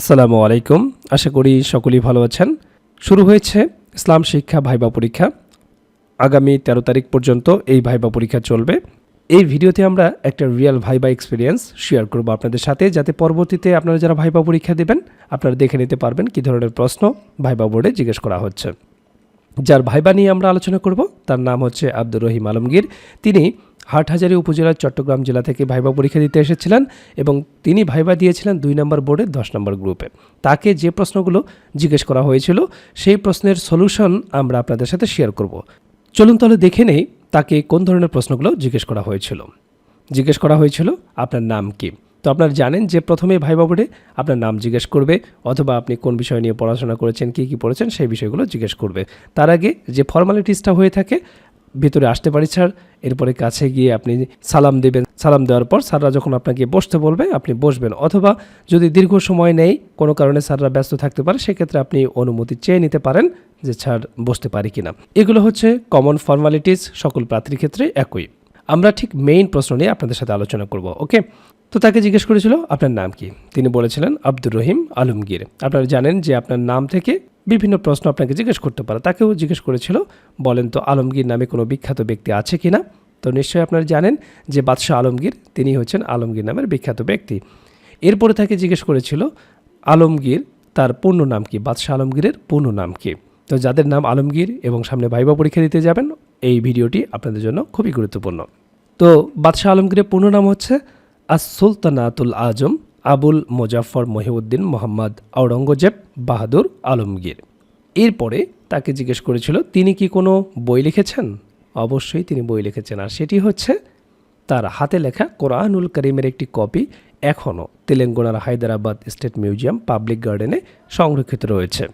আসসালামু আলাইকুম। আশা করি সকলেই ভালো আছেন। শুরু হয়েছে ইসলাম শিক্ষা ভাইবা পরীক্ষা। আগামী তেরো তারিখ পর্যন্ত এই ভাইবা পরীক্ষা চলবে। এই ভিডিওতে আমরা একটা রিয়েল ভাইবা এক্সপিরিয়েন্স শেয়ার করব আপনাদের সাথে, যাতে পরবর্তীতে আপনারা যারা ভাইবা পরীক্ষা দেবেন, আপনারা দেখে নিতে পারবেন কী ধরনের প্রশ্ন ভাইবা বোর্ডে জিজ্ঞেস করা হচ্ছে। যার ভাইবা নিয়ে আমরা আলোচনা করব, তার নাম হচ্ছে আব্দুর রহিম আলমগীর। তিনি হাটহাজারী উপজেলার চট্টগ্রাম জেলা থেকে ভাইবা পরীক্ষা দিতে এসেছিলেন এবং তিনি ভাইবা দিয়েছিলেন দুই নম্বর বোর্ডে দশ নম্বর গ্রুপে। তাকে যে প্রশ্নগুলো জিজ্ঞেস করা হয়েছিল, সেই প্রশ্নের সলিউশন আমরা আপনাদের সাথে শেয়ার করব। চলুন তাহলে দেখে নেই তাকে কোন ধরনের প্রশ্নগুলো জিজ্ঞেস করা হয়েছিল। জিজ্ঞেস করা হয়েছিল, আপনার নাম কি? তো আপনারা জানেন যে প্রথমে ভাইবা বোর্ডে আপনার নাম জিজ্ঞেস করবে, অথবা আপনি কোন বিষয় নিয়ে পড়াশোনা করেছেন, কী কী পড়েছেন, সেই বিষয়গুলো জিজ্ঞেস করবে। তার আগে যে ফর্মালিটিসটা হয়ে থাকে ভিতরে আসতে পারি, স্যার। এরপরে কাছে গিয়ে আপনি সালাম দেবেন। সালাম দেওয়ার পর স্যাররা যখন আপনাকে বসতে বলবে, আপনি বসবেন। অথবা যদি দীর্ঘ সময় নেই, কোনো কারণে স্যাররা ব্যস্ত থাকতে পারে, সেক্ষেত্রে আপনি অনুমতি চেয়ে নিতে পারেন যে স্যার বসতে পারি কিনা। এগুলো হচ্ছে কমন ফর্মালিটিস সকল প্রার্থীর ক্ষেত্রে একই। আমরা ঠিক মেইন প্রশ্ন নিয়ে আপনাদের সাথে আলোচনা করব ওকে তো তাকে জিজ্ঞেস করেছিল, আপনার নাম কি? তিনি বলেছিলেন, আব্দুর রহিম আলমগীর। আপনারা জানেন যে আপনার নাম থেকে বিভিন্ন প্রশ্ন আপনাকে জিজ্ঞেস করতে পারে। তাকেও জিজ্ঞেস করেছিল, বলেন তো আলমগীর নামে কোনো বিখ্যাত ব্যক্তি আছে কি না তো নিশ্চয়ই আপনারা জানেন যে বাদশাহ আলমগীর, তিনি হচ্ছেন আলমগীর নামের বিখ্যাত ব্যক্তি। এরপরে তাকে জিজ্ঞেস করেছিল, আলমগীর, তার পূর্ণ নাম কি? বাদশাহ আলমগীরের পূর্ণ নাম কি? তো যাদের নাম আলমগীর এবং সামনে ভাইবা পরীক্ষা দিতে যাবেন, এই ভিডিওটি আপনাদের জন্য খুবই গুরুত্বপূর্ণ। তো বাদশাহ আলমগীরের পূর্ণ নাম হচ্ছে আস সুলতানাতুল আজম, আবুল মোজাফর মহিউদ্দিন মোহাম্মদ আওরঙ্গজেব বাহাদুর আলমগীর। এরপরে তাকে জিজ্ঞেস করেছিল, তিনি কি কোনো বই লিখেছেন? অবশ্যই তিনি বই লিখেছেন। আর সেটি হচ্ছে তার হাতে লেখা কোরআনুল করিমের একটি কপি এখনও তেলেঙ্গানার হায়দ্রাবাদ স্টেট মিউজিয়াম পাবলিক গার্ডেনে সংরক্ষিত রয়েছে।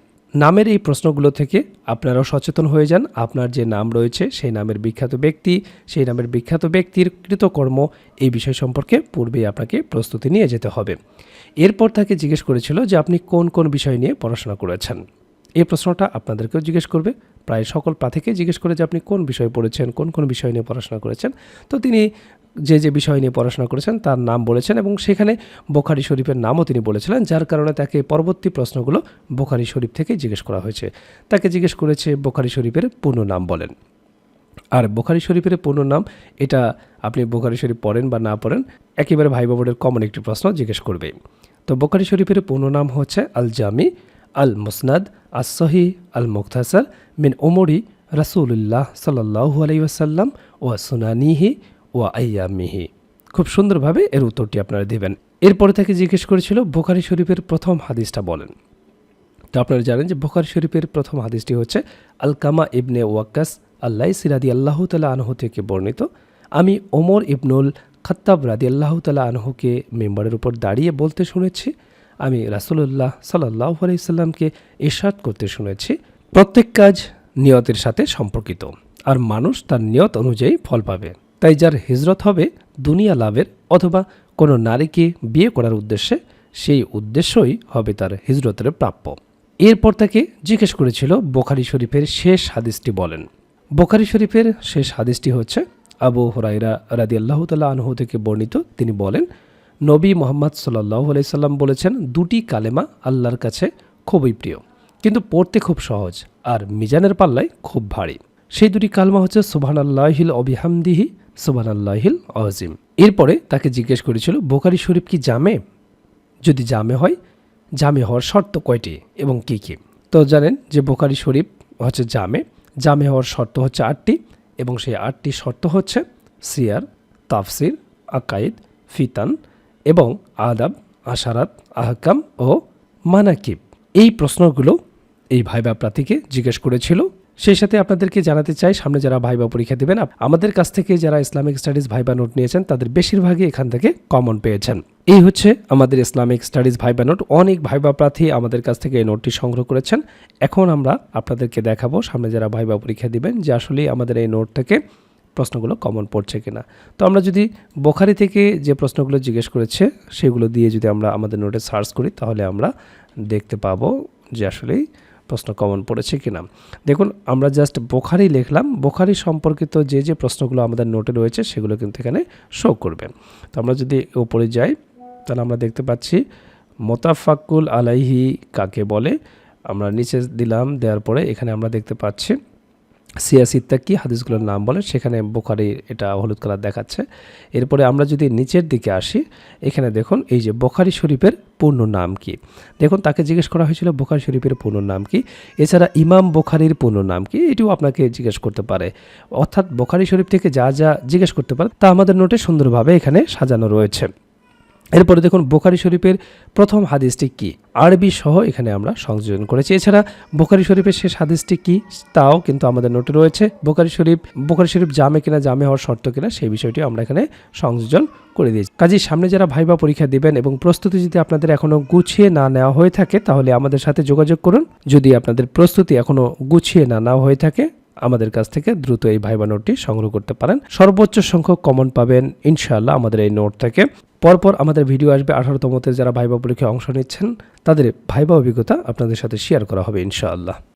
নামের এই প্রশ্নগুলো থেকে আপনারাও সচেতন হয়ে যান। আপনার যে নাম রয়েছে, সেই নামের বিখ্যাত ব্যক্তি, সেই নামের বিখ্যাত ব্যক্তির কৃতকর্ম এই বিষয় সম্পর্কে পূর্বেই আপনাকে প্রস্তুতি নিয়ে যেতে হবে। এরপর তাকে জিজ্ঞেস করেছিল যে আপনি কোন কোন বিষয় নিয়ে পড়াশোনা করেছেন? এই প্রশ্নটা আপনাদেরকেও জিজ্ঞেস করবে। প্রায় সকল প্রার্থীকে জিজ্ঞেস করে যে আপনি কোন বিষয় পড়েছেন, কোন কোন বিষয় নিয়ে পড়াশোনা করেছেন? তো তিনি যে যে বিষয় নিয়ে পড়াশোনা করেছেন তার নাম বলেছেন এবং সেখানে বোখারি শরীফের নামও তিনি বলেছিলেন, যার কারণে তাকে পরবর্তী প্রশ্নগুলো বোখারি শরীফ থেকে জিজ্ঞেস করা হয়েছে। তাকে জিজ্ঞেস করেছে বোখারি শরীফের পূর্ণ নাম বলেন। আর বোখারি শরীফের পূর্ণ নাম, এটা আপনি বোখারি শরীফ পড়েন বা না পড়েন, একেবারে ভাই বাবুরের কমন একটি প্রশ্ন জিজ্ঞেস করবে। তো বোখারি শরীফের পূর্ণ নাম হচ্ছে আল জামি আল মুসনাদ আস সহি আল মুখতাসার মিন ওমরি রাসুল্লাহ সাল্লাহু আলাই ওয়াসাল্লাম ও সুনানিহি ও আইয়ামিহি। খুব সুন্দরভাবে এর উত্তরটি আপনারা দেবেন। এরপরে তাকে জিজ্ঞেস করেছিল, বোখারি শরীফের প্রথম হাদিসটা বলেন। তো আপনারা জানেন যে বোখারি শরীফের প্রথম হাদিসটি হচ্ছে আলকামা ইবনে ওয়াক্কাস আল্লাহ সিরাদি আল্লাহ তালা আনহু থেকে বর্ণিত। আমি ওমর ইবনুল খত্তাব রাদি আল্লাহ তালা আনহুকে মেম্বারের উপর দাঁড়িয়ে বলতে শুনেছি, আমি রাসুলুল্লাহ সাল্লাহ আলাইসাল্লামকে ইরশাদ করতে শুনেছি। প্রত্যেক কাজ নিয়তের সাথে সম্পর্কিত, আর মানুষ তার নিয়ত অনুযায়ী ফল পাবে। তাই যার হিজরত হবে দুনিয়া লাভের অথবা কোনো নারীকে বিয়ে করার উদ্দেশ্যে, সেই উদ্দেশ্যই হবে তার হিজরতের প্রাপ্য। এরপর তাকে জিজ্ঞেস করেছিল, বোখারি শরীফের শেষ হাদিসটি বলেন। বোখারি শরীফের শেষ হাদিসটি হচ্ছে, আবু হরাইরা রাদি আল্লাহ তাল্লাহ আনহু থেকে বর্ণিত, তিনি বলেন, নবী মোহাম্মদ সাল্লাহ আলাইসাল্লাম বলেছেন, দুটি কালেমা আল্লাহর কাছে খুবই প্রিয়, কিন্তু পড়তে খুব সহজ আর মিজানের পাল্লায় খুব ভারী। সেই দুটি কালমা হচ্ছে সুবহান আল্লাহিল অবিহামদিহি সুবহান আল্লাহিল আজিম এরপরে তাকে জিজ্ঞেস করেছিল বোকারি শরীফ কি জামে? যদি জামে হয়, জামে হওয়ার শর্ত কয়টি এবং কি কি? তো জানেন যে বোকারি শরীফ হচ্ছে জামে জামে হওয়ার শর্ত হচ্ছে আটটি এবং সেই আটটি শর্ত হচ্ছে সিয়ার, তাফসির, আকাইদ, ফিতান এবং আদাব, আশারাত, আহকাম ও মানাকিব। এই প্রশ্নগুলো এই ভাইবা প্রার্থীকে জিজ্ঞেস করেছিল সেই সাথে আপনাদেরকে জানাতে চাই, সামনে যারা ভাইবা পরীক্ষা দেবেন আমাদের কাছ থেকে যারা ইসলামিক স্টাডিজ ভাইবা নোট নিয়েছেন, তাদের বেশিরভাগই এখান থেকে কমন পেয়েছেন। এই হচ্ছে আমাদের ইসলামিক স্টাডিজ ভাইবা নোট। অনেক ভাইবা প্রার্থী আমাদের কাছ থেকে এই নোটটি সংগ্রহ করেছেন। এখন আমরা আপনাদেরকে দেখাবো, সামনে যারা ভাইবা পরীক্ষা দিবেন, যে আসলে আমাদের এই নোট থেকে প্রশ্নগুলো কমন পড়ছে কিনা। তো আমরা যদি বোখারি থেকে যে প্রশ্নগুলো জিজ্ঞেস করেছে, সেগুলো দিয়ে যদি আমরা আমাদের নোটে সার্চ করি, তাহলে আমরা দেখতে পাবো যে আসলেই প্রশ্ন কমন পড়েছে কিনা? দেখুন, আমরা জাস্ট বোখারি লিখলাম। বোখারি সম্পর্কিত যে যে প্রশ্নগুলো আমাদের নোটে রয়েছে, সেগুলো কিন্তু এখানে শো করবে। তো আমরা যদি উপরে যাই, তাহলে আমরা দেখতে পাচ্ছি মোতাফাকুল আলাইহি কাকে বলে? আমরা নিচে দিলাম, দেওয়ার পরে এখানে আমরা দেখতে পাচ্ছি সিয়াসিত্তা কি হাদিসগুলোর নাম বলে, সেখানে বোখারি এটা হলুদ কালার দেখাচ্ছে। এরপরে আমরা যদি নিচের দিকে আসি, এখানে দেখুন, এই যে বোখারি শরীফের পূর্ণ নাম কি? দেখুন, তাকে জিজ্ঞেস করা হয়েছিল বোখারি শরীফের পূর্ণ নাম কি? এছাড়া ইমাম বোখারির পূর্ণ নাম কি? এটিও আপনাকে জিজ্ঞেস করতে পারে। অর্থাৎ বোখারি শরীফ থেকে যা যা জিজ্ঞেস করতে পারে, তা আমাদের নোটে সুন্দরভাবে এখানে সাজানো রয়েছে। এরপরে দেখুন, বোখারি শরীফের প্রথম হাদিসটি কি? আরবি সহ এখানে আমরা সংযোজন করেছি। এছাড়া বোখারি শরীফের শেষ হাদিসটি কি? তাও কিন্তু আমাদের নোটে রয়েছে। বোখারি শরীফ বোখারি শরীফ জামে কিনা, জামে হওয়ার শর্ত কিনা, সেই বিষয়টি আমরা এখানে সংযোজন করে দিয়েছি। কাজেই সামনে যারা ভাইবা পরীক্ষা দিবেন এবং প্রস্তুতি যদি আপনাদের এখনও গুছিয়ে না নেওয়া হয়ে থাকে, তাহলে আমাদের সাথে যোগাযোগ করুন। যদি আপনাদের প্রস্তুতি এখনও গুছিয়ে না নেওয়া হয়ে থাকে আমাদের কাছ থেকে দ্রুত এই ভাইবা নোটটি সংগ্রহ করতে পারেন। সর্বোচ্চ সংখ্যক কমন পাবেন ইনশাআল্লাহ আমাদের এই নোট থেকে। পরপর আমাদের ভিডিও আসবে আঠারোতমতে যারা ভাইবা পরীক্ষায় অংশ নিচ্ছেন, তাদের ভাইবা অভিজ্ঞতা আপনাদের সাথে শেয়ার করা হবে ইনশাআল্লাহ।